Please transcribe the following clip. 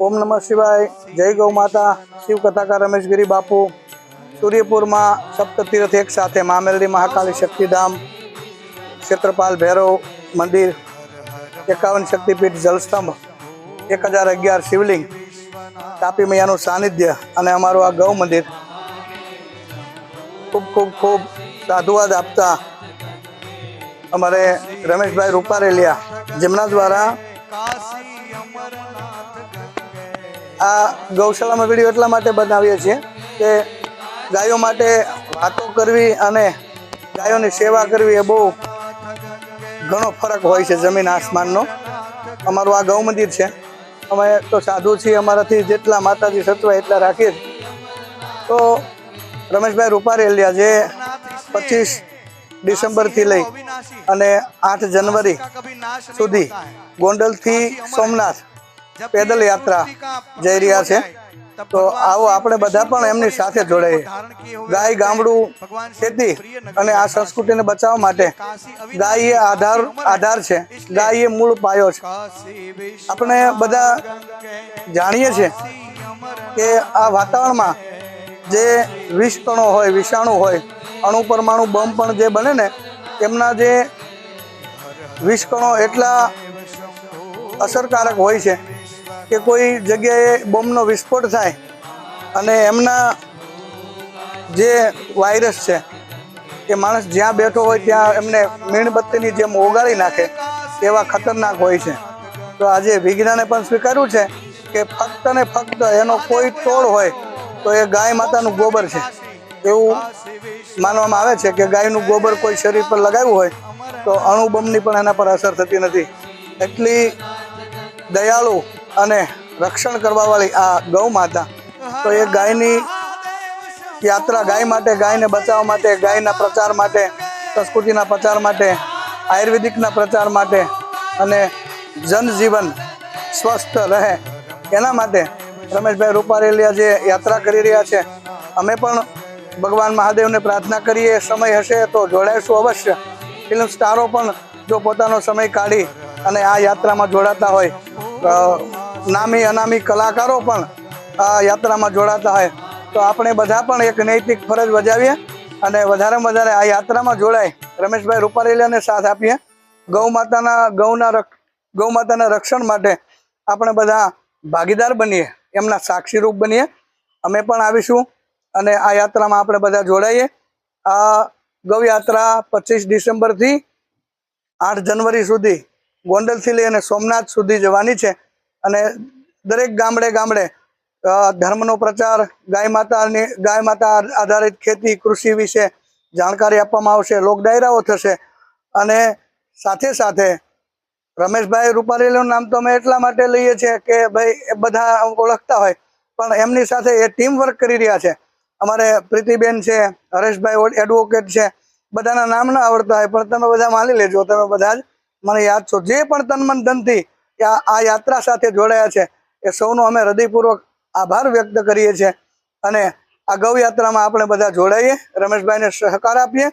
ઓમ નમઃ શિવાય, જય ગૌ માતા, શિવ કથાકાર રમેશગીરી બાપુ, સૂર્યપુરમાં સપ્તતીર્થ એક સાથે મામેલડી મહાકાળી શક્તિધામ, ક્ષેત્રપાલ ભૈરવ મંદિર, એકાવન શક્તિપીઠ જલસ્તંભ, એક હજાર અગિયાર શિવલિંગ તાપી મૈયાનું સાનિધ્ય અને અમારું આ ગૌ મંદિર. ખૂબ ખૂબ ખૂબ સાધુવાદ આપતા અમારે રમેશભાઈ રૂપારેલિયા, જેમના દ્વારા આ ગૌશાળામાં વીડિયો એટલા માટે બનાવીએ છીએ કે ગાયો માટે વાતો કરવી અને ગાયોની સેવા કરવી એ બહુ ઘણો ફરક હોય છે જમીન આસમાનનો. અમારું આ ગૌ મંદિર છે. અમે તો સાધુ છીએ, અમારાથી જેટલા માતાજી સચવાય એટલા રાખીએ તો રમેશભાઈ રૂપારેલિયા જે પચીસ ડિસેમ્બરથી લઈ અને આઠ જનવરી સુધી ગોંડલથી સોમનાથ પેદલ યાત્રા જઈ રહ્યા છે તો આવો આપણે બધા પણ એમની સાથે જોડાઈએ. ગાય ગામડું ખેતી અને આ સંસ્કૃતિને બચાવવા માટે ગાય એ આધાર આધાર છે. ગાય એ મૂળ પાયો છે. આપણે બધા જાણીએ છીએ કે આ વાતાવરણમાં જે વિષકણો હોય વિષાણુ હોય અણુ પરમાણુ બમ પણ જે બને ને એમના જે વિષકણો એટલા અસરકારક હોય છે. કે કોઈ જગ્યાએ બોમ્બનો વિસ્ફોટ થાય અને એમના જે વાયરસ છે કે માણસ જ્યાં બેઠો હોય ત્યાં એમને મીણબત્તીની જેમ ઓગાળી નાખે એવા ખતરનાક હોય છે. તો આજે વિજ્ઞાને પણ સ્વીકાર્યું છે કે ફક્ત ને ફક્ત એનો કોઈ તોડ હોય તો એ ગાય માતાનું ગોબર છે. એવું માનવામાં આવે છે કે ગાયનું ગોબર કોઈ શરીર પર લગાવ્યું હોય તો અણુબમની પણ એના પર અસર થતી નથી. એટલી દયાળુ અને રક્ષણ કરવાવાળી આ ગૌ માતા તો એ ગાયની યાત્રા ગાય માટે, ગાયને બચાવવા માટે, ગાયના પ્રચાર માટે, સંસ્કૃતિના પ્રચાર માટે, આયુર્વેદિકના પ્રચાર માટે અને જનજીવન સ્વસ્થ રહે એના માટે રમેશભાઈ રૂપારેલિયા જે યાત્રા કરી રહ્યા છે, અમે પણ ભગવાન મહાદેવને પ્રાર્થના કરીએ, સમય હશે તો જોડાઈશું અવશ્ય. ફિલ્મ સ્ટારો પણ જો પોતાનો સમય કાઢી અને આ યાત્રામાં જોડાતા હોય નામી અનામી કલાકારો પણ આ યાત્રામાં જોડાતા હોય. તો આપણે બધા પણ એક નૈતિક ફરજ બજાવીએ અને વધારેમાં વધારે આ યાત્રામાં જોડાય. રમેશભાઈ રૂપારેલિયાને સાથ આપીએ. ગૌ માતાના ગૌના ગૌ માતાના રક્ષણ માટે આપણે બધા ભાગીદાર બનીએ, એમના સાક્ષીરૂપ બનીએ. અમે પણ આવીશું અને આ યાત્રામાં આપણે બધા જોડાઈએ. આ ગૌ યાત્રા પચીસ ડિસેમ્બરથી આઠ જનવરી સુધી ગોંડલથી લઈ અને સોમનાથ સુધી જવાની છે. અને દરેક ગામડે ગામડે ધર્મનો પ્રચાર, ગાય માતાની, ગાય માતા આધારિત ખેતી, કૃષિ વિશે જાણકારી આપવામાં આવશે, લોક ડાયરાઓ થશે. અને સાથે સાથે રમેશભાઈ રૂપારેલીનું નામ તો અમે એટલા માટે લઈએ છીએ કે ભાઈ એ બધા ઓળખતા હોય, પણ એમની સાથે એ ટીમ વર્ક કરી રહ્યા છે. અમારે પ્રીતિબેન છે, હરેશભાઈ એડવોકેટ છે, બધાના નામ ના આવડતા હોય, પણ તમે બધા માની લેજો, તમે બધા જ મને યાદ છો. જે પણ તન મન ધનથી આ આ યાત્રા સાથે જોડાયા છે. એ સૌનો અમે હૃદયપૂર્વક આભાર વ્યક્ત કરીએ છીએ. અને આ ગૌ યાત્રામાં આપણે બધા જોડાઈએ, રમેશભાઈને સહકાર આપીએ